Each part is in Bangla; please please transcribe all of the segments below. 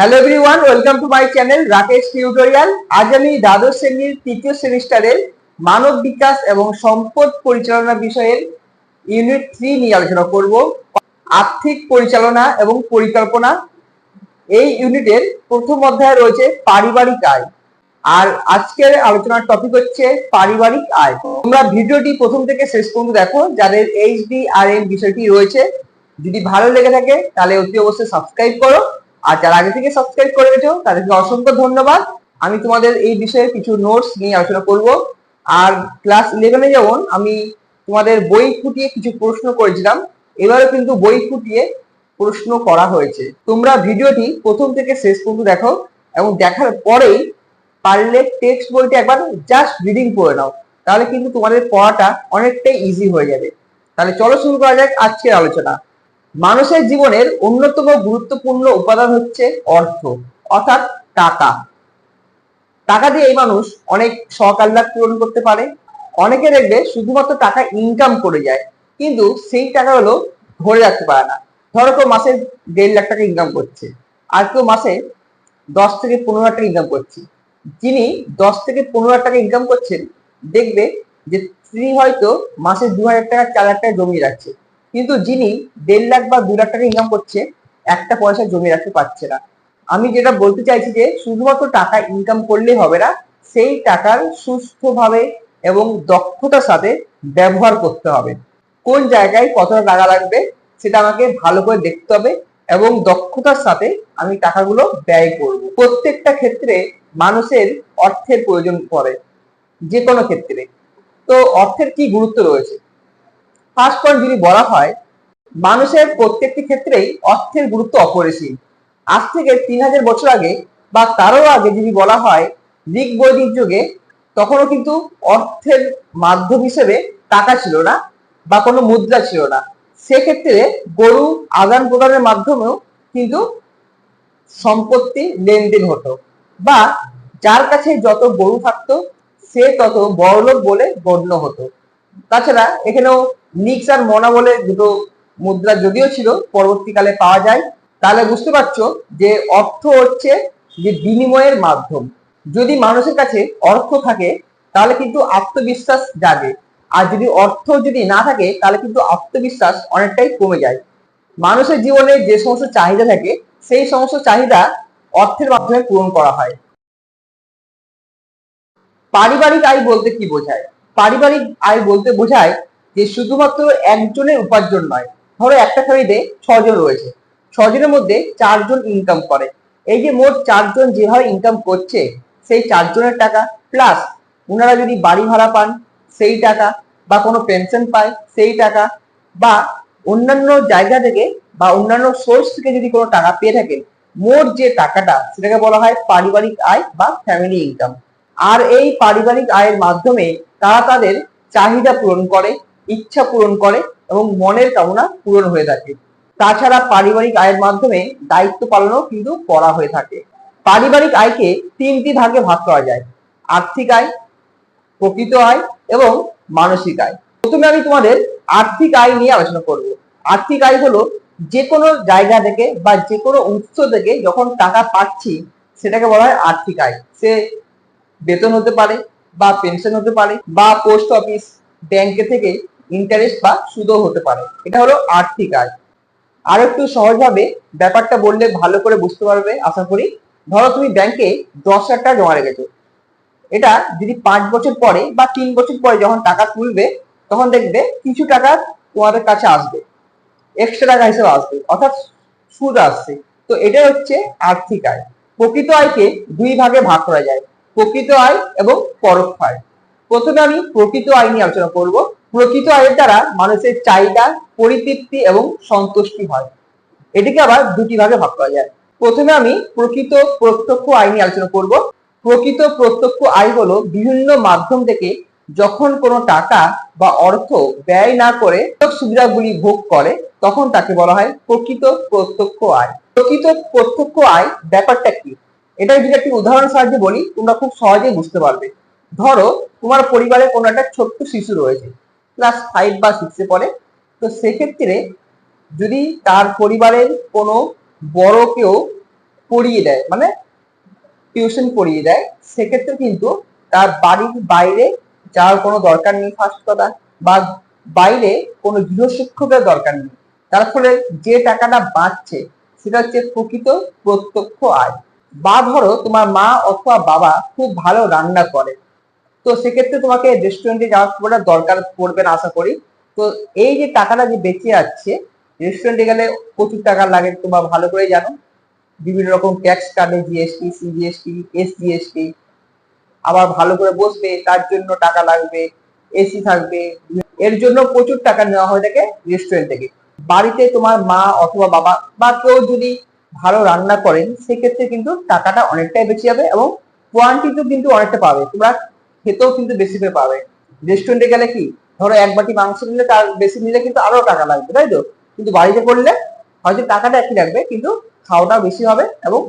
Hello everyone welcome to my channel Rakesh tutorial আজ আমি দ্বাদশ শ্রেণির তৃতীয় সেমিস্টারের মানব বিকাশ এবং সম্পদ পরিচালনা বিষয়ের ইউনিট থ্রি নিয়ে আলোচনা করব। আর্থিক পরিচালনা এবং পরিকল্পনা। এই ইউনিটের প্রথম অধ্যায়ে রয়েছে পারিবারিক আয়। আর আজকের আলোচনার টপিক হচ্ছে পারিবারিক আয়। তোমরা ভিডিওটি প্রথম থেকে শেষ পর্যন্ত দেখো, যাদের এইচডি আর এম বিষয়টি রয়েছে। যদি ভালো লেগে থাকে, তাহলে অতি অবশ্যই সাবস্ক্রাইব করো। আর যারা আগে থেকে সাবস্ক্রাইব করে গেছো তাদেরকে অসংখ্য ধন্যবাদ। আমি তোমাদের এই বিষয়ে কিছু নোটস নিয়ে আলোচনা করব। আর ক্লাস ইলেভেনে যেমন আমি তোমাদের বই ফুটিয়ে কিছু প্রশ্ন করেছিলাম এবারে কিন্তু বই ফুটিয়ে প্রশ্ন করা হয়েছে। তোমরা ভিডিওটি প্রথম থেকে শেষ পর্যন্ত দেখো এবং দেখার পরেই পারলে টেক্সট বইটি একবার জাস্ট রিডিং করে নাও। তাহলে কিন্তু তোমাদের পড়াটা অনেকটাই ইজি হয়ে যাবে। তাহলে চলো শুরু করা যাক আজকের আলোচনা। মানুষের জীবনের অন্যতম গুরুত্বপূর্ণ উপাদান হচ্ছে অর্থ, অর্থাৎ টাকা। টাকা দিয়ে এই মানুষ অনেক শখ আহ্লাদ পূরণ করতে পারে, অনেকে দেখবে শুধুমাত্র টাকা ইনকাম করে যায়, কিন্তু সেই টাকা হলো ধরে রাখতে পারে না। ধরো কেউ মাসে দেড় লাখ টাকা ইনকাম করছে, আর কেউ মাসে দশ থেকে পনেরো লাখ টাকা ইনকাম করছে। যিনি দশ থেকে পনেরো লাখ টাকা ইনকাম করছেন, দেখবে যে তিনি হয়তো মাসে দু হাজার টাকা, চার লাখ টাকা জমিয়ে রাখছে। কিন্তু যিনি দেড় লাখ বা দু লাখ টাকা ইনকাম করছে, একটা পয়সা জমিয়ে রাখতে পারছে না। আমি যেটা বলতে চাইছি যে, শুধুমাত্র টাকা ইনকাম করলেই হবে না, সেই টাকার সুস্থভাবে এবং দক্ষতার সাথে ব্যবহার করতে হবে। কোন জায়গায় কতটা টাকা লাগবে, সেটা আমাকে ভালো করে দেখতে হবে এবং দক্ষতার সাথে আমি টাকাগুলো ব্যয় করব। প্রত্যেকটা ক্ষেত্রে মানুষের অর্থের প্রয়োজন পড়ে যে কোনো ক্ষেত্রে। তো অর্থের কি গুরুত্ব রয়েছে? ফার্স্ট পয়েন্ট যদি বলা হয়, মানুষের প্রত্যেকটি ক্ষেত্রেই অর্থের গুরুত্ব অপরিসীম। আজ থেকে তিন হাজার বছর আগে বা তারও আগে যদি বলা হয় ঋগ বৈদিক যুগে তখনও কিন্তু অর্থের মাধ্যম হিসেবে টাকা ছিল না বা কোনো মুদ্রা ছিল না। সেক্ষেত্রে গরু আদান প্রদানের মাধ্যমেও কিন্তু সম্পত্তি লেনদেন হতো বা যার কাছে যত গরু থাকতো, সে তত বড়লোক বলে গণ্য হতো। তাছাড়া এখানেও নিক্স আর মনা বলে দুটো মুদ্রা যদিও ছিল, পরবর্তীকালে পাওয়া যায়। তাহলে বুঝতে পারছ যে অর্থ হচ্ছে যে বিনিময়ের মাধ্যম। যদি মানুষের কাছে অর্থ থাকে, তাহলে কিন্তু আত্মবিশ্বাস জাগে। আর যদি অর্থ যদি না থাকে, তাহলে কিন্তু আত্মবিশ্বাস অনেকটাই কমে যায়। মানুষের জীবনে যে সমস্ত চাহিদা থাকে, সেই সমস্ত চাহিদা অর্থের মাধ্যমে পূরণ করা হয়। পারিবারিক আয় বলতে কি বোঝায়? পারিবারিক আয় বলতে বোঝায় যে শুধুমাত্র একজনের উপার্জন নয়, ধরো একটা ফ্যামিলিতে ছজন রয়েছে, ছজনের মধ্যে চারজন ইনকাম করে। এই যে মোট চারজন যেভাবে ইনকাম করছে, সেই চারজনের টাকা প্লাস ওনারা যদি বাড়ি ভাড়া পান, সেই টাকা বা কোনো পেনশন পায়, সেই টাকা বা অন্যান্য জায়গা থেকে বা অন্যান্য সোর্স থেকে যদি কোনো টাকা পেয়ে থাকেন, মোট যে টাকাটা সেটাকে বলা হয় পারিবারিক আয় বা ফ্যামিলি ইনকাম আর এই পারিবারিক আয়ের মাধ্যমে তারা তাদের চাহিদা পূরণ করে, ইচ্ছা পূরণ করে এবং মনের কামনা পূরণ হয়ে থাকে। তাছাড়া পারিবারিক আয়ের মাধ্যমে দায়িত্ব পালনও কিন্তু করা হয়ে থাকে। পারিবারিক আয়কে তিনটি ভাগে ভাগ করা যায়। আর্থিক আয়, প্রকৃত আয় এবং মানসিক আয়। প্রথমে আমি তোমাদের আর্থিক আয় নিয়ে আলোচনা করব। আর্থিক আয় হলো যে কোনো জায়গা থেকে বা যে কোনো উৎস থেকে যখন টাকা পাচ্ছি, সেটাকে বলা হয় আর্থিক আয়। সে বেতন হতে পারে বা পেনশন হতে পারে বা পোস্ট অফিস ব্যাংকে থেকে ইন্টারেস্ট বা সুদও হতে পারে। এটা হলো আর্থিক আয়। আর একটু সহজভাবে ব্যাপারটা বললে ভালো করে বুঝতে পারবে, আশা করি। ধরো তুমি ব্যাংকে দশ হাজার টাকা জমা রেখেছো। এটা যদি পাঁচ বছর পরে বা তিন বছর পরে যখন টাকা তুলবে, তখন দেখবে কিছু টাকা তোমাদের কাছে আসবে। এক্সট্রা টাকা হিসেবে আসবে, অর্থাৎ সুদ আসছে। তো এটা হচ্ছে আর্থিক আয়। প্রকৃত আয়কে দুই ভাগে ভাগ করা যায়। প্রকৃত আয় এবং পরোক্ষ আয়। প্রথমে আমি প্রকৃত আয় নিয়ে আলোচনা করব। প্রকৃত আয়ের দ্বারা মানুষের চাহিদা, পরিতৃপ্তি এবং সন্তুষ্টি হয়। এটিকে আবার দুটি ভাগে ভাগ করা যায়। প্রথমে আমি প্রকৃত প্রত্যক্ষ আয় নিয়ে আলোচনা করব। প্রকৃত প্রত্যক্ষ আয় হলো বিভিন্ন মাধ্যম থেকে যখন কোনো টাকা বা অর্থ ব্যয় না করে সুবিধাগুলি ভোগ করে, তখন তাকে বলা হয় প্রকৃত প্রত্যক্ষ আয়। প্রকৃত প্রত্যক্ষ আয় ব্যাপারটা কি? এটা যদি একটি উদাহরণ সাহায্যে বলি, তোমরা খুব সহজেই বুঝতে পারবে। ধরো, তোমার পরিবারে কোনো একটা ছোট্ট শিশু রয়েছে ক্লাস ফাইভ বা সিক্সে পড়ে। তো সেক্ষেত্রে যদি তার পরিবারের কোনো বড় কেউ পড়িয়ে দেয় মানে টিউশন পড়িয়ে দেয়, সেক্ষেত্রে কিন্তু তার বাড়ির বাইরে যাওয়ার কোনো দরকার নেই ফার্স্ট কথা, বা বাইরে কোনো গৃহশিক্ষকের দরকার নেই। তার ফলে যে টাকাটা বাঁচছে, সেটা হচ্ছে প্রকৃত প্রত্যক্ষ আয়। বা ধরো তোমার মা অথবা বাবা খুব ভালো রান্না করে। তো সেক্ষেত্রে তোমাকে রেস্টুরেন্টে যাওয়ার দরকার পড়বে না, আশা করি। তো এই যে টাকাটা যে বেঁচে যাচ্ছে রেস্টুরেন্টে গেলে প্রচুর টাকা লাগে তোমরা ভালো করে জানো। বিভিন্ন রকম ট্যাক্স কাটে জিএসটি সিজিএসটি এসজিএসটি আবার ভালো করে বসবে তার জন্য টাকা লাগবে এসি থাকবে। এর জন্য প্রচুর টাকা নেওয়া হয়ে থাকে রেস্টুরেন্ট থেকে। বাড়িতে তোমার মা অথবা বাবা বা কেউ যদি ভালো রান্না করেন, সেক্ষেত্রে কিন্তু টাকাটা অনেকটাই বেশি যাবে এবং কোয়ান্টিটিও কিন্তু অনেকটা পাবে। তোমরা খেতেও কিন্তু বেশি করে পাবে। রেস্টুরেন্টে গেলে কি? ধরো এক বাটি মাংস নিলে তার বেশি নিলে কিন্তু আরও টাকা লাগবে, তাই তো? কিন্তু বাড়িতে করলে হয়তো টাকাটা একই লাগবে, কিন্তু খাওয়াটা বেশি হবে এবং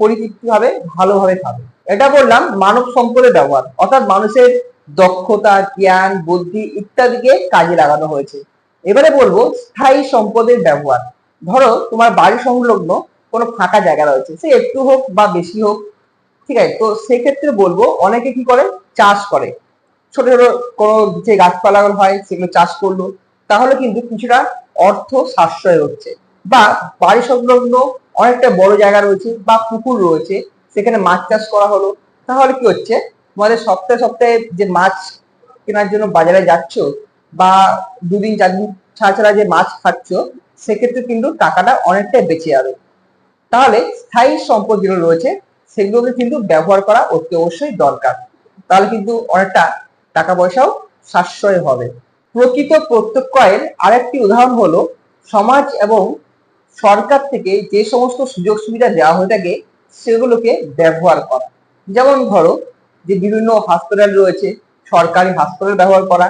পরিতৃপ্তি হবে ভালোভাবে খাবে। এটা বললাম মানব সম্পদের ব্যবহার, অর্থাৎ মানুষের দক্ষতা, জ্ঞান, বুদ্ধি ইত্যাদিকে কাজে লাগানো হয়েছে। এবারে বলব, স্থায়ী সম্পদের ব্যবহার। ধরো তোমার বাড়ি সংলগ্ন কোনো ফাঁকা জায়গা রয়েছে। সে একটু হোক বা বেশি হোক, ঠিক আছে? তো সেক্ষেত্রে বলব, অনেকে কি করে? চাষ করে। ছোট ছোট কোনো যে গাছপালা হয়, সেগুলো চাষ করল। তাহলে কিন্তু কিছুটা অর্থ সাশ্রয় হচ্ছে। বা বাড়ি সংলগ্ন অনেকটা বড় জায়গা রয়েছে বা পুকুর রয়েছে, সেখানে মাছ চাষ করা হলো। তাহলে কি হচ্ছে? তোমাদের সপ্তাহে সপ্তাহে যে মাছ কেনার জন্য বাজারে যাচ্ছ বা দুদিন চার দিন ছাড়া ছাড়া যে মাছ খাচ্ছ, সেক্ষেত্রে কিন্তু টাকাটা অনেকটাই বেঁচে যাবে। তাহলে স্থায়ী সম্পদ যেগুলো রয়েছে, সেগুলোকে কিন্তু ব্যবহার করা অতি অবশ্যই দরকার। তাহলে কিন্তু অনেকটা টাকা পয়সাও সাশ্রয় হবে। প্রকৃত প্রত্যক্ষ আয়ের আরেকটি উদাহরণ হলো, সমাজ এবং সরকার থেকে যে সমস্ত সুযোগ সুবিধা দেওয়া হয়ে থাকে, সেগুলোকে ব্যবহার করা। যেমন ধরো, যে বিভিন্ন হাসপাতাল রয়েছে, সরকারি হাসপাতাল ব্যবহার করা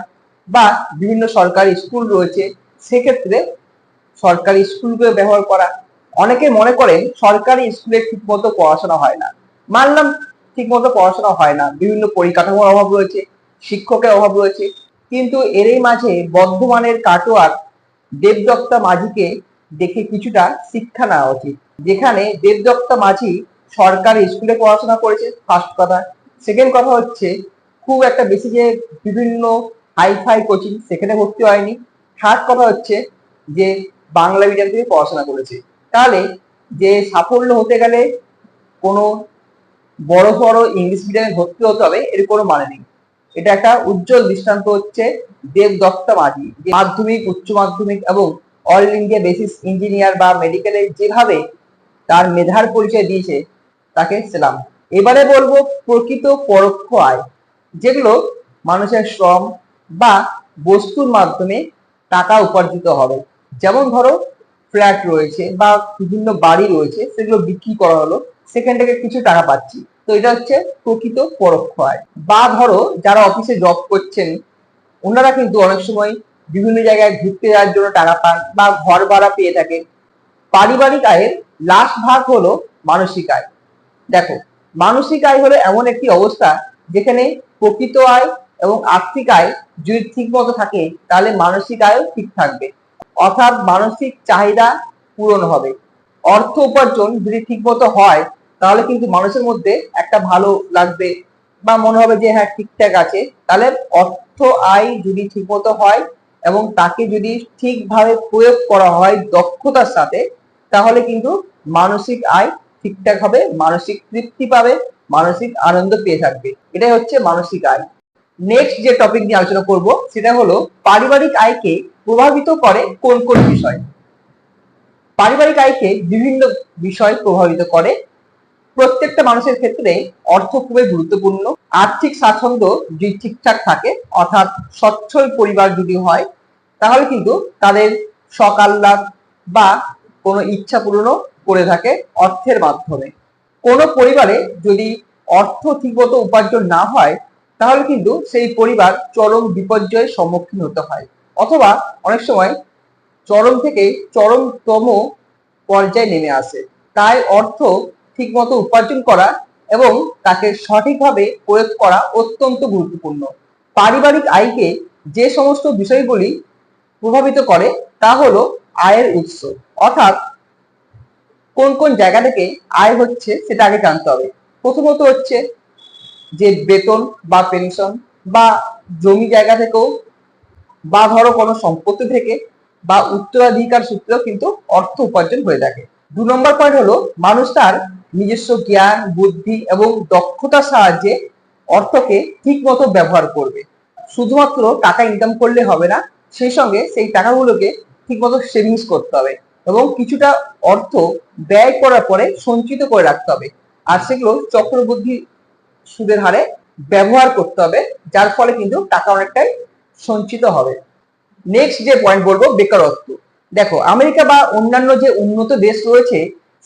বা বিভিন্ন সরকারি স্কুল রয়েছে, সেক্ষেত্রে সরকারি স্কুলগুলো ব্যবহার করা অনেকে মনে করেন সরকারি স্কুলে ঠিকমতো পড়াশোনা হয় না। মানলাম ঠিকমতো পড়াশোনা হয় না। বিভিন্ন পরিকাঠামোর অভাব রয়েছে, শিক্ষকের অভাব রয়েছে। কিন্তু এরই মাঝে বর্ধমানের কাটোয়ার দেবদত্তা মাঝিকে দেখে কিছুটা শিক্ষা নেওয়া উচিত। যেখানে দেবদত্তা মাঝি সরকারি স্কুলে পড়াশোনা করেছে ফার্স্ট কথা। সেকেন্ড কথা হচ্ছে, খুব একটা বেশি যে বিভিন্ন হাই ফাই কোচিং সেখানে ভর্তি হয়নি। থার্ড কথা হচ্ছে যে বাংলা মিডিয়াম থেকে পড়াশোনা করেছে। তাহলে যে সাফল্য হতে গেলে কোনো বড় বড় ইংলিশ মিডিয়ামে ভর্তি হতে হবে, এর কোনো মানে নেই। এটা একটা উজ্জ্বল দৃষ্টান্ত হচ্ছে দেব দত্তা মাঝি, যে মাধ্যমিক, উচ্চ মাধ্যমিক এবং অল ইন্ডিয়া বেসিস ইঞ্জিনিয়ার বা মেডিকেলে যেভাবে তার মেধার পরিচয় দিয়েছে, তাকে সেলাম এবারে বলব প্রকৃত পরোক্ষ আয়, যেগুলো মানুষের শ্রম বা বস্তুর মাধ্যমে টাকা উপার্জিত হবে। যেমন ধরো ফ্ল্যাট রয়েছে বা বিভিন্ন বাড়ি রয়েছে, সেগুলো বিক্রি করা হলো। সেখান থেকে কিছু টাকা পাচ্ছি। তো এটা হচ্ছে প্রকৃত পরোক্ষ আয়। বা ধরো, যারা অফিসে জব করছেন, ওনারা কিন্তু অনেক সময় বিভিন্ন জায়গায় ঘুরতে যাওয়ার জন্য টাকা পান বা ঘর ভাড়া পেয়ে থাকেন। পারিবারিক আয়ের লাস্ট ভাগ হলো মানসিক আয়। দেখো, মানসিক আয় হলো এমন একটি অবস্থা যেখানে প্রকৃত আয় এবং আর্থিক আয় যদি ঠিক মতো থাকে, তাহলে মানসিক আয়ও ঠিক থাকবে। অর্থাৎ মানসিক চাহিদা পূরণ হবে। অর্থ উপার্জন যদি ঠিক মতো হয়, তাহলে কিন্তু মানুষের মধ্যে একটা ভালো লাগবে বা মনে হবে যে হ্যাঁ ঠিকঠাক আছে। তাহলে অর্থ আয় যদি ঠিক মতো হয় এবং তাকে যদি ঠিকভাবে প্রয়োগ করা হয় দক্ষতার সাথে, তাহলে কিন্তু মানসিক আয় ঠিকঠাক হবে, মানসিক তৃপ্তি পাবে, মানসিক আনন্দ পেয়ে থাকবে। এটাই হচ্ছে মানসিক আয়। নেক্সট যে টপিক নিয়ে আলোচনা করব, সেটা হলো পারিবারিক আয়কে প্রভাবিত করে কোন কোন বিষয়? পারিবারিক আয়কে বিভিন্ন বিষয় প্রভাবিত করে। প্রত্যেকটা মানুষের ক্ষেত্রে অর্থ খুবই গুরুত্বপূর্ণ। আর্থিক স্বাচ্ছন্দ্য যদি ঠিকঠাক থাকে, অর্থাৎ সচ্ছল পরিবার যদি হয়, তাহলে কিন্তু তাদের আহ্লাদ বা কোনো ইচ্ছা পূরণও করে থাকে অর্থের মাধ্যমে। কোনো পরিবারে যদি অর্থ ঠিকমতো উপার্জন না হয়, তাহলে কিন্তু সেই পরিবার চরম বিপর্যয়ের সম্মুখীন হতে হয়। অথবা অনেক সময় চরম থেকে চরমতম পর্যায়ে নেমে আসে। তাই অর্থ ঠিকমতো উপার্জন করা এবং তাকে সঠিকভাবে প্রয়োগ করা অত্যন্ত গুরুত্বপূর্ণ। পারিবারিক আয়কে যে সমস্ত বিষয়গুলি প্রভাবিত করে তা হলো আয়ের উৎস। অর্থাৎ কোন কোন জায়গা থেকে আয় হচ্ছে সেটা আগে জানতে হবে। প্রথমত হচ্ছে যে বেতন বা পেনশন বা জমি জায়গা থেকেও বা ধরো কোনো সম্পত্তি থেকে বা উত্তরাধিকার সূত্রেও কিন্তু অর্থ উপার্জন হয়ে থাকে। দু নম্বর পয়েন্ট হলো, মানুষ তার নিজস্ব জ্ঞান, বুদ্ধি এবং দক্ষতার সাহায্যে অর্থকে ঠিক মতো ব্যবহার করবে। শুধুমাত্র টাকা ইনকাম করলে হবে না, সেই সঙ্গে সেই টাকাগুলোকে ঠিক মতো সেভিংস করতে হবে এবং কিছুটা অর্থ ব্যয় করার পরে সঞ্চিত করে রাখতে হবে। আর সেগুলো চক্রবৃদ্ধি সুদের হারে ব্যবহার করতে হবে, যার ফলে কিন্তু টাকা অনেকটাই সঞ্চিত হবে। নেক্সট যে পয়েন্ট বলব, বেকারত্ব। দেখো, আমেরিকা বা অন্যান্য যে উন্নত দেশ রয়েছে,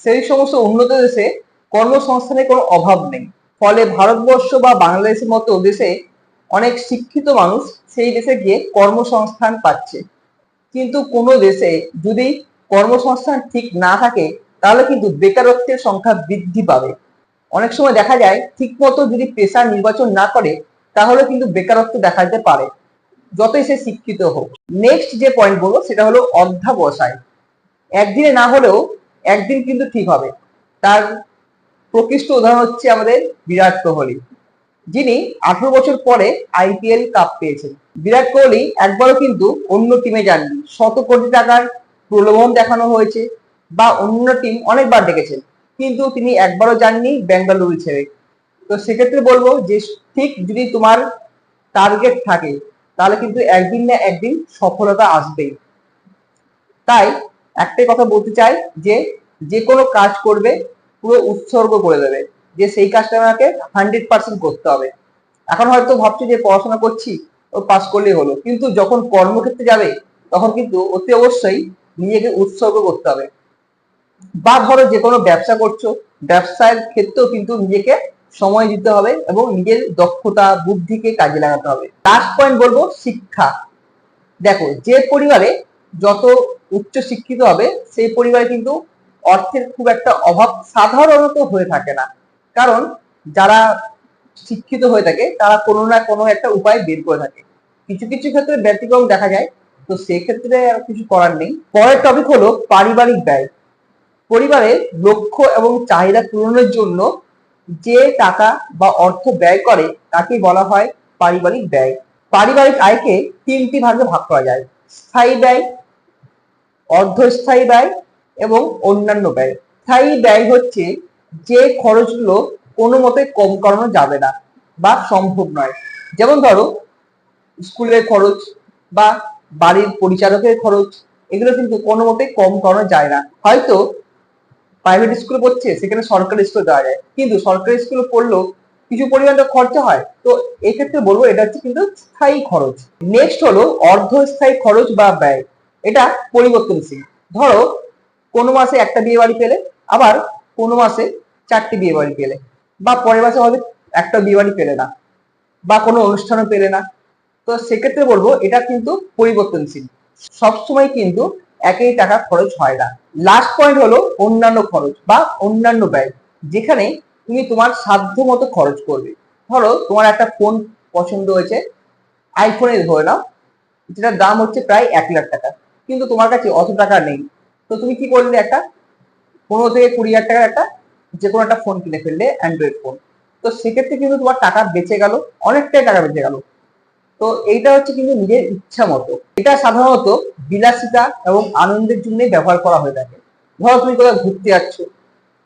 সেই সমস্ত উন্নত দেশে কর্মসংস্থানের কোনো অভাব নেই। ফলে ভারতবর্ষ বা বাংলাদেশের মতো দেশে অনেক শিক্ষিত মানুষ সেই দেশে গিয়ে কর্মসংস্থান পাচ্ছে। কিন্তু কোনো দেশে যদি কর্মসংস্থান ঠিক না থাকে, তাহলে কিন্তু বেকারত্বের সংখ্যা বৃদ্ধি পাবে। অনেক সময় দেখা যায় ঠিক মতো যদি পেশা নির্বাচন না করে, তাহলে কিন্তু বেকারত্ব দেখা যেতে পারে। যতই সে শিক্ষিত হোক। নেক্সট যে পয়েন্ট বলব, সেটা হলো অধ্যাবসায়। একদিনে না হলেও একদিন কিন্তু ঠিক হবে। তার প্রকৃষ্ট উদাহরণ হচ্ছে আমাদের বিরাট কোহলি। যিনি আঠারো বছর পরে আইপিএল কাপ পেয়েছেন। বিরাট কোহলি একবারও কিন্তু অন্য টিমে যাননি। শত কোটি টাকার প্রলোভন দেখানো হয়েছে বা অন্য টিম অনেকবার ডেকেছেন কিন্তু তিনি একবারও যাননি বেঙ্গালুরু ছেড়ে। তো সেক্ষেত্রে বলব যে ঠিক যদি তোমার টার্গেট থাকে তাহলে কিন্তু একদিন না একদিন সফলতা আসবেই। তাই একটাই কথা বলতে চাই যে যে কোনো কাজ করবে পুরো উৎসর্গ করে দেবে। যে সেই কাজটা আমাকে হান্ড্রেড পার্সেন্ট করতে হবে। এখন হয়তো ভাবছি যে পড়াশোনা করছি, ও পাস করলেই হলো। কিন্তু যখন কর্মক্ষেত্রে যাবে, তখন কিন্তু অতি অবশ্যই নিজেকে উৎসর্গ করতে হবে। বা ধরো যে কোনো ব্যবসা করছ ব্যবসার ক্ষেত্রেও কিন্তু নিজেকে সময় দিতে হবে এবং নিজের দক্ষতা, বুদ্ধিকে কাজে লাগাতে হবে। লাস্ট পয়েন্ট বলব, শিক্ষা। দেখো, যে পরিবারে যত উচ্চ শিক্ষিত হবে, সেই পরিবারে কিন্তু অর্থের খুব একটা অভাব সাধারণত হয়ে থাকে না। কারণ যারা শিক্ষিত হয়ে থাকে, তারা কোনো না কোনো একটা উপায় বের করে থাকে। কিছু কিছু ক্ষেত্রে ব্যতিক্রম দেখা যায়, তো সেক্ষেত্রে আর কিছু করার নেই। পরের টপিক হলো পারিবারিক ব্যয়। পরিবারের লক্ষ্য এবং চাহিদা পূরণের জন্য যে টাকা বা অর্থ ব্যয় করে তাকে বলা হয় পারিবারিক ব্যয়। পারিবারিক আয়কে তিনটি ভাগে ভাগ করা যায়। স্থায়ী ব্যয়, অর্ধস্থায়ী ব্যয় এবং অন্যান্য ব্যয়। স্থায়ী ব্যয় হচ্ছে যে খরচগুলো কোনো মতে কম করানো যাবে না বা সম্ভব নয়। যেমন ধরো, স্কুলের খরচ বা বাড়ির পরিচালকের খরচ, এগুলো কিন্তু কোনো মতে কম করানো যায় না। হয়তো প্রাইভেট স্কুলে পড়ছে সেখানে সরকারি স্কুলে দেওয়া যায়। কিন্তু সরকারি স্কুলে পড়লেও কিছু পরিমাণে খরচা হয়। তো এক্ষেত্রে বলব, এটা হচ্ছে কিন্তু স্থায়ী খরচ। নেক্সট হলো অর্ধস্থায়ী খরচ বা ব্যয়। এটা পরিবর্তনশীল। ধরো, কোনো মাসে একটা বিয়ে বাড়ি পেলে, আবার কোনো মাসে চারটি বিয়ে বাড়ি পেলে, বা পরের মাসে হবে একটা বিয়ে বাড়ি পেলে না, বা কোনো অনুষ্ঠানও পেলে না। তো সেক্ষেত্রে বলব, এটা কিন্তু পরিবর্তনশীল। সবসময় কিন্তু একই টাকা খরচ হয় না। লাস্ট পয়েন্ট হলো অন্যান্য খরচ বা অন্যান্য ব্যয়, যেখানে তুমি তোমার সাধ্য মতো খরচ করবে। ধরো তোমার একটা ফোন পছন্দ হয়েছে আইফোনের ধরে নাও, যেটার দাম হচ্ছে প্রায় এক লাখ টাকা, কিন্তু তোমার কাছে অত টাকা নেই। তো তুমি কি করলে একটা? পনেরো থেকে কুড়ি হাজার টাকার একটা যে কোনো একটা ফোন কিনে ফেললে অ্যান্ড্রয়েড ফোন তো সেক্ষেত্রে কিন্তু তোমার টাকা বেঁচে গেল, অনেকটাই টাকা বেঁচে গেল। তো এইটা হচ্ছে কিন্তু নিজের ইচ্ছা মতো। এটা সাধারণত বিলাসিতা এবং আনন্দের জন্য ব্যবহার করা হয়ে থাকে। ধরো তুমি কোথাও ঘুরতে যাচ্ছ,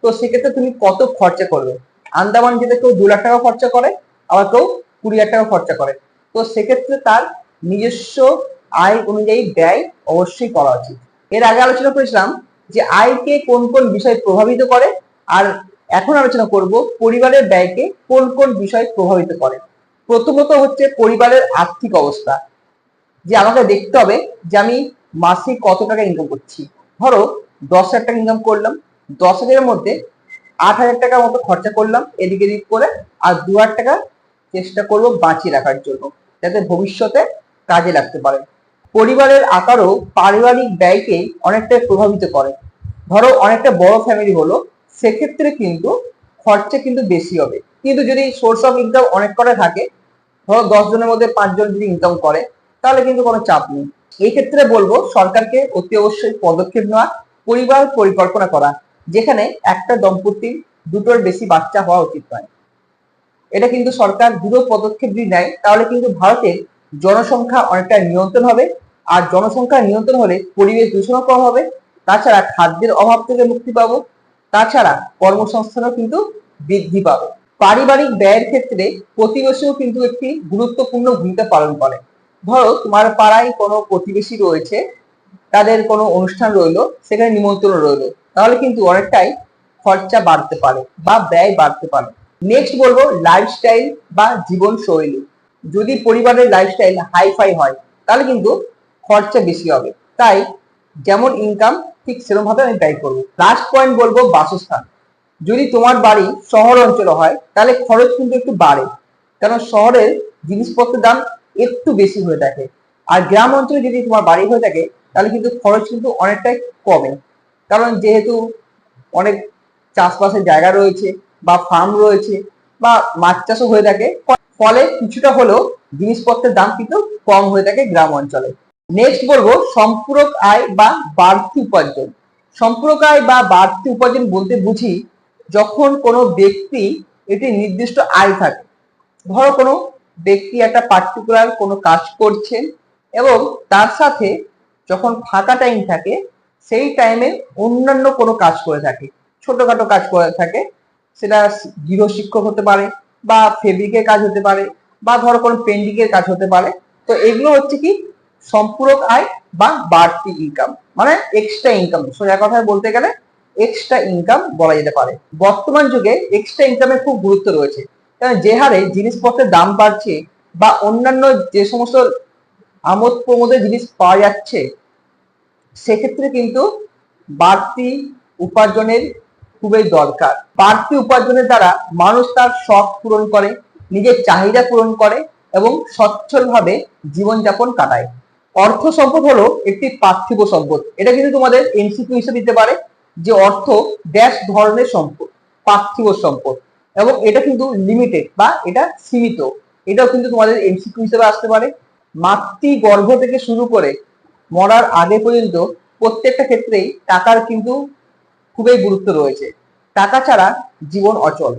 তো সেক্ষেত্রে তুমি কত খরচা করবে? আন্দামান যেতে কেউ দু লাখ টাকা খরচা করে, আবার কেউ কুড়ি হাজার টাকা খরচা করে। তো সেক্ষেত্রে তার নিজস্ব আয় অনুযায়ী ব্যয় অবশ্যই করা উচিত। এর আগে আলোচনা করেছিলাম যে আয়কে কোন কোন বিষয় প্রভাবিত করে, আর এখন আলোচনা করব পরিবারের ব্যয়কে কোন কোন বিষয় প্রভাবিত করে। প্রথমত হচ্ছে পরিবারের আর্থিক অবস্থা। যে আমাকে দেখতে হবে যে আমি মাসে কত টাকা ইনকাম করছি। ধরো দশ হাজার টাকা ইনকাম করলাম, দশ হাজারের মধ্যে আট হাজার টাকার মতো খরচা করলাম, এদিকে এদিক করে আর দু হাজার টাকা চেষ্টা করব বাঁচিয়ে রাখার জন্য, যাতে ভবিষ্যতে কাজে লাগতে পারে। পরিবারের আকারও পারিবারিক ব্যয়কে অনেকটাই প্রভাবিত করে। ধরো অনেকটা বড় ফ্যামিলি হলো, সেক্ষেত্রে কিন্তু খরচা কিন্তু বেশি হবে। কিন্তু যদি সোর্স অফ ইনকাম অনেক করে থাকে ধরো দশ জনের মধ্যে পাঁচজন যদি ইনকাম করে, তাহলে কিন্তু কোনো চাপ নেই। এই ক্ষেত্রে বলব, সরকারকে অতি অবশ্যই পদক্ষেপ নেওয়া, পরিবার পরিকল্পনা করা, যেখানে একটা দম্পতির দুটোর বেশি বাচ্চা হওয়া উচিত নয়। এটা কিন্তু সরকার দ্রুত পদক্ষেপ যদি নেয়, তাহলে কিন্তু ভারতের জনসংখ্যা অনেকটা নিয়ন্ত্রণ হবে, আর জনসংখ্যা নিয়ন্ত্রণ হলে পরিবেশ দূষণও কম হবে। তাছাড়া খাদ্যের অভাব থেকে মুক্তি পাবো, তাছাড়া কর্মসংস্থানও কিন্তু বৃদ্ধি পাবে। পারিবারিক ব্যয়ের ক্ষেত্রে প্রতিবেশীও কিন্তু একটি গুরুত্বপূর্ণ ভূমিকা পালন করে। ধরো, তোমার পাড়ায় কোনো প্রতিবেশী রয়েছে, তাদের কোনো অনুষ্ঠান রইল, সেখানে নিমন্ত্রণ রইল, তাহলে কিন্তু অনেকটাই খরচা বাড়তে পারে বা ব্যয় বাড়তে পারে। নেক্সট বলব লাইফস্টাইল বা জীবন শৈলী যদি পরিবারের লাইফস্টাইল হাইফাই হয়, তাহলে কিন্তু খরচা বেশি হবে। তাই, যেমন ইনকাম ঠিক সেরকম ভাবে আমি ব্যয় করব। লাস্ট পয়েন্ট বলব, বাসস্থান। যদি তোমার বাড়ি শহর অঞ্চলে হয়, তাহলে খরচ কিন্তু একটু বাড়ে। কারণ শহরের জিনিসপত্রের দাম একটু বেশি হয়ে থাকে। আর গ্রাম অঞ্চলে যদি তোমার বাড়ি হয়ে থাকে, তাহলে কিন্তু খরচ কিন্তু অনেকটাই কমে। কারণ যেহেতু অনেক চাষবাসের জায়গা রয়েছে বা ফার্ম রয়েছে বা মাছ চাষও হয়ে থাকে, ফলে কিছুটা হলেও জিনিসপত্রের দাম কিন্তু কম হয়ে থাকে গ্রাম অঞ্চলে। নেক্সট বলব, সম্পূরক আয় বা বাড়তি উপার্জন। সম্পূরক আয় বা বাড়তি উপার্জন বলতে বুঝি যখন কোনো ব্যক্তি এটি নির্দিষ্ট আয় থাকে, ধরো কোনো ব্যক্তি একটা পার্টিকুলার কোনো কাজ করছেন এবং তার সাথে যখন ফাঁকা টাইম থাকে, সেই টাইমে অন্যান্য কোনো কাজ করে থাকে। ছোটখাটো কাজ করে থাকে, সেটা গৃহ শিক্ষক হতে পারে বা ফেব্রিকের কাজ হতে পারে বা ধরো কোনো পেন্টিং এর কাজ হতে পারে। তো এগুলো হচ্ছে কি সম্পূরক আয় বা বাড়তি ইনকাম মানে এক্সট্রা ইনকাম সোজা কথায় বলতে গেলে এক্সট্রা ইনকাম বলা যেতে পারে। বর্তমান যুগে এক্সট্রা ইনকামের খুব গুরুত্ব রয়েছে। কারণ যে হারে জিনিসপত্রের দাম বাড়ছে বা অন্যান্য যে সমস্ত আমোদ প্রমোদের জিনিস পাওয়া যাচ্ছে, সেক্ষেত্রে কিন্তু বাড়তি উপার্জনের খুবই দরকার। বাড়তি উপার্জনের দ্বারা মানুষ তার শখ পূরণ করে, নিজের চাহিদা পূরণ করে এবং সচ্ছলভাবে জীবনযাপন কাটায়। অর্থ সম্পদ হলো একটি পার্থিব সম্পদ। এটা কিন্তু তোমাদের এমসিকিউ হিসেবে দিতে পারে। যে অর্থ ড্যাশ ধরনের সম্পদ, পার্থিব সম্পদ। এবং এটা কিন্তু লিমিটেড বা এটা সীমিত। এটাও কিন্তু তোমাদের এমসিকিউ হিসেবে আসতে পারে। মাতৃ গর্ভ থেকে শুরু করে মরার আগে পর্যন্ত প্রত্যেকটা ক্ষেত্রেই টাকার কিন্তু খুবই গুরুত্ব রয়েছে। টাকা ছাড়া জীবন অচল।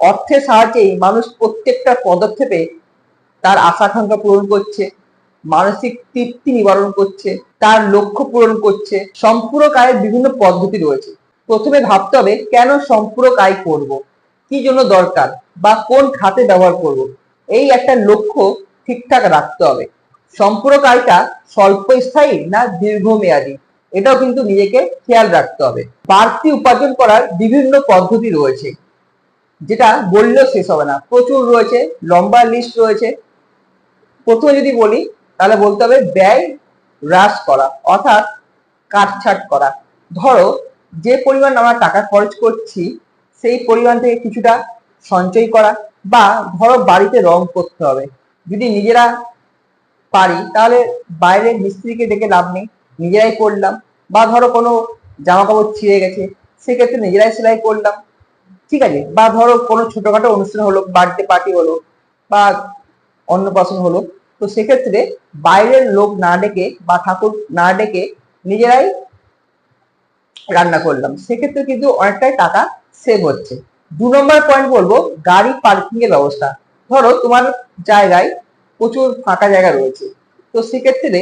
অর্থের সাহায্যেই মানুষ প্রত্যেকটা পদক্ষেপে তার আশাকাঙ্ক্ষা পূরণ করছে। মানসিক তৃপ্তি নিবারণ করছে, তার লক্ষ্য পূরণ করছে, সম্পূরক আয়ের বিভিন্ন পদ্ধতি রয়েছে। প্রথমে ভাবতে হবে, কেন সম্পূরক আয় করব? কি জন্য দরকার? বা কোন খাতে ব্যবহার করব? এই একটা লক্ষ্য ঠিকঠাক রাখতে হবে। সম্পূরক আয়টা স্বল্প স্থায়ী না দীর্ঘমেয়াদী? এটাও কিন্তু নিজেকে খেয়াল রাখতে হবে। বাড়তি উপার্জন করার বিভিন্ন পদ্ধতি রয়েছে, যেটা বললেও শেষ হবে না। প্রচুর রয়েছে, লম্বা লিস্ট রয়েছে। প্রথমে যদি বলি তাহলে বলতে হবে ব্যয় হ্রাস করা, অর্থাৎ কাটছাট করা। ধরো, যে পরিমাণ আমরা টাকা খরচ করছি, সেই পরিমাণ থেকে কিছুটা সঞ্চয় করা বা ধরো বাড়িতে রং করতে হবে। যদি নিজেরা পারি, তাহলে বাইরের মিস্ত্রিকে ডেকে লাভ নেই, নিজেরাই করলাম। বা ধরো কোনো জামা কাপড় ছিঁড়ে গেছে, সেক্ষেত্রে নিজেরাই সেলাই করলাম। ঠিক আছে? বা ধরো কোনো ছোটখাটো অনুষ্ঠান হলো বার্থডে পার্টি হলো, বা অন্নপ্রাশন হলো তো সেক্ষেত্রে বাইরের লোক না ডেকে বা ঠাকুর না ডেকে নিজেরাই রান্না করলাম। সেক্ষেত্রে কিন্তু অনেকটাই টাকা সেভ হচ্ছে। দু নম্বর পয়েন্ট বলব, গাড়ি পার্কিং এর ব্যবস্থা। ধরো তোমার জায়গায় প্রচুর ফাঁকা জায়গা রয়েছে। তো সেক্ষেত্রে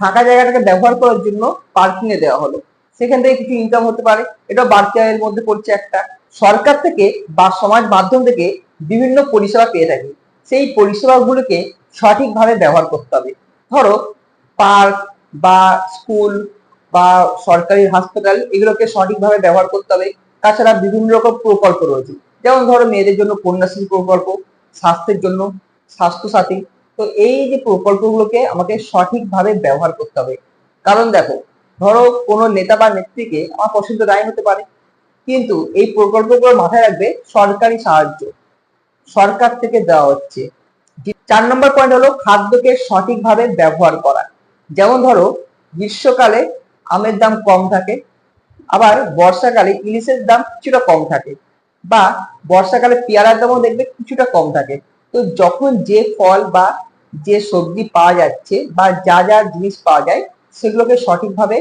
ফাঁকা জায়গাটাকে ব্যবহার করার জন্য পার্কিং এ দেওয়া হলো। সেখান থেকে কিছু ইনকাম হতে পারে। এটা বাড়তি আয়ের মধ্যে পড়ছে একটা। সরকার থেকে বা সমাজ মাধ্যম থেকে বিভিন্ন পরিষেবা পেয়ে থাকি। সেই পরিষেবাগুলোকে সঠিকভাবে ব্যবহার করতে হবে। ধরো, পার্ক বা স্কুল বা সরকারি হাসপাতাল এগুলোকে সঠিকভাবে ব্যবহার করতে হবে। তাছাড়া বিভিন্ন রকম প্রকল্প রয়েছে। যেমন ধরো, মেয়েদের জন্য কন্যাশ্রী প্রকল্প, স্বাস্থ্যের জন্য স্বাস্থ্য সাথী তো এই যে প্রকল্পগুলোকে আমাকে সঠিকভাবে ব্যবহার করতে হবে। কারণ দেখো, ধরো কোনো নেতা বা নেত্রীকে আমার পছন্দ নাই হতে পারে। কিন্তু এই প্রকল্পগুলো মাথায় রাখবে সরকারি সাহায্য। সরকার থেকে দেওয়া হচ্ছে। চার নম্বর পয়েন্ট হলো খাদ্যকে সঠিকভাবে ব্যবহার করা। যেমন ধরো, গ্রীষ্মকালে আমের দাম কম থাকে, আবার বর্ষাকালে ইলিশের দাম কিছুটা কম থাকে, বা বর্ষাকালে পেয়ারার দামও দেখবে কিছুটা কম থাকে। তো যখন যে ফল বা যে সবজি পাওয়া যাচ্ছে বা যা যা জিনিস পাওয়া যায়, সেগুলোকে সঠিকভাবে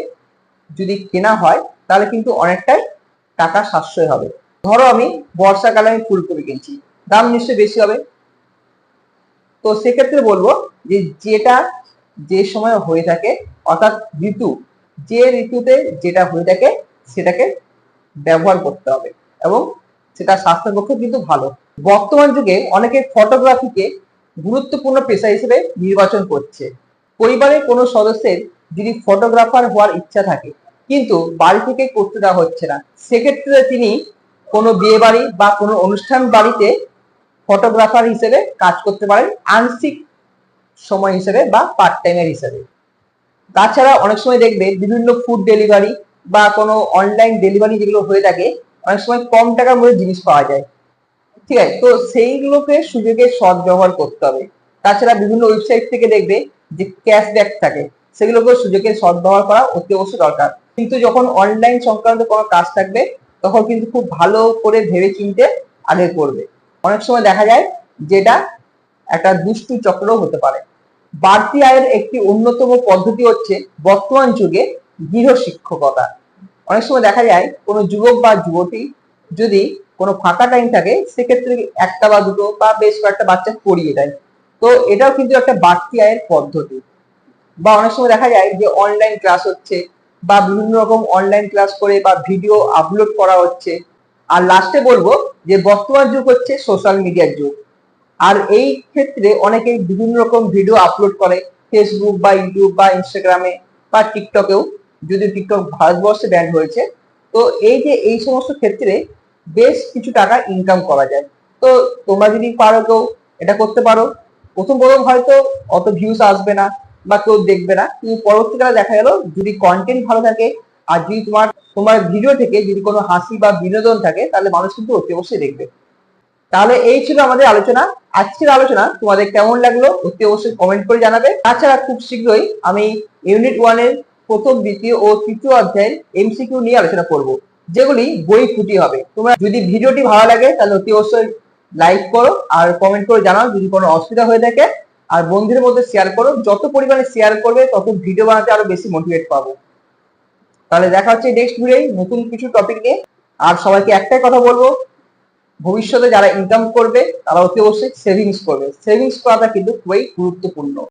যদি কেনা হয়, তাহলে কিন্তু অনেকটাই টাকা সাশ্রয় হবে। ধরো আমি বর্ষাকালে আমি ফুলকপি কিনছি। দাম নিশ্চয়ই বেশি হবে। তো সেক্ষেত্রে বলব যে, যেটা যে সময় হয়ে থাকে, অর্থাৎ ঋতু, যে ঋতুতে যেটা হয়ে থাকে, সেটাকে ব্যবহার করতে হবে এবং সেটা স্বাস্থ্যের পক্ষে কিন্তু ভালো। বর্তমান যুগে অনেকে ফটোগ্রাফিকে গুরুত্বপূর্ণ পেশা হিসেবে নির্বাচন করছে। পরিবারের কোনো সদস্যের যদি ফটোগ্রাফার হওয়ার ইচ্ছা থাকে, কিন্তু বাড়ি থেকে করতে দেওয়া হচ্ছে না, সেক্ষেত্রে তিনি কোনো বিয়ে বাড়ি বা কোনো অনুষ্ঠান বাড়িতে ফটোগ্রাফার হিসেবে কাজ করতে পারেন, আংশিক সময় হিসেবে বা পার্ট টাইমের হিসেবে। তাছাড়া অনেক সময় দেখবে বিভিন্ন ফুড ডেলিভারি বা কোনো অনলাইন ডেলিভারি যেগুলো হয়ে থাকে, অনেক সময় কম টাকার মধ্যে জিনিস পাওয়া যায়। ঠিক আছে? তো সেইগুলোকে সুযোগের সৎ ব্যবহার করতে হবে। তাছাড়া বিভিন্ন ওয়েবসাইট থেকে দেখবে যে ক্যাশব্যাক থাকে সেগুলোকে সুযোগের সৎ ব্যবহার করা অতি অবশ্যই দরকার। কিন্তু যখন অনলাইন সংক্রান্ত কোনো কাজ থাকবে, তখন কিন্তু খুব ভালো করে ভেবে চিনতে আগে করবে। অনেক সময় দেখা যায় যেটা একটা দুষ্টু চক্রও হতে পারে। বাড়তি আয়ের একটি অন্যতম পদ্ধতি হচ্ছে বর্তমান যুগে গৃহ শিক্ষকতা। অনেক সময় দেখা যায় কোনো যুবক বা যুবতী যদি কোনো ফাঁকা টাইম থাকে, সেক্ষেত্রে একটা বা দুটো বা বেশ কয়েকটা বাচ্চা পড়িয়ে দেয়। তো এটাও কিন্তু একটা বাড়তি আয়ের পদ্ধতি। বা অনেক সময় দেখা যায় যে অনলাইন ক্লাস হচ্ছে বা বিভিন্ন রকম অনলাইন ক্লাস করে বা ভিডিও আপলোড করা হচ্ছে। আর লাস্টে বলব যে বর্তমান যুগ হচ্ছে সোশ্যাল মিডিয়ার যুগ। আর এই ক্ষেত্রে অনেকেই বিভিন্ন রকম ভিডিও আপলোড করে ফেসবুক বা ইউটিউব বা ইনস্টাগ্রামে বা টিকটকেও যদি টিকটক ভারতবর্ষে ব্যান্ড হয়েছে। তো এই যে এই সমস্ত ক্ষেত্রে বেশ কিছু টাকা ইনকাম করা যায়। তো তোমরা যদি পারো কেউ এটা করতে পারো। প্রথম প্রথম হয়তো অত ভিউজ আসবে না বা কেউ দেখবে না। কিন্তু পরবর্তীকালে দেখা গেল যদি কন্টেন্ট ভালো থাকে আর যদি তোমার তোমার ভিডিও থেকে যদি কোনো হাসি বা বিনোদন থাকে, তাহলে মানুষ কিন্তু অতি অবশ্যই দেখবে। তাহলে এই ছিল আমাদের আলোচনা। আজকের আলোচনা, তোমাদের কেমন লাগল অতি অবশ্যই কমেন্ট করে জানাবে। তাছাড়া খুব শীঘ্রই আমি ইউনিট ওয়ানের প্রথম, দ্বিতীয় ও তৃতীয় অধ্যায়ের এমসিকিউ নিয়ে আলোচনা করব, যেগুলি বই ফুটি হবে। তোমরা যদি ভিডিওটি ভালো লাগে, তাহলে অতি অবশ্যই লাইক করো আর কমেন্ট করে জানাও যদি কোনো অসুবিধা হয়ে থাকে। আর বন্ধুদের মধ্যে শেয়ার করো। যত পরিমাণে শেয়ার করবে, তত ভিডিও বানাতে আরও বেশি মোটিভেট পাবো। তাহলে দেখা হচ্ছে নেক্সট ভিডিও নতুন কিছু টপিক নিয়ে। আর সবাইকে একটাই কথা বলব, ভবিষ্যতে যারা ইনকাম করবে, তারা অতি অবশ্যই সেভিংস করবে। সেভিংস করাটা কিন্তু খুবই গুরুত্বপূর্ণ।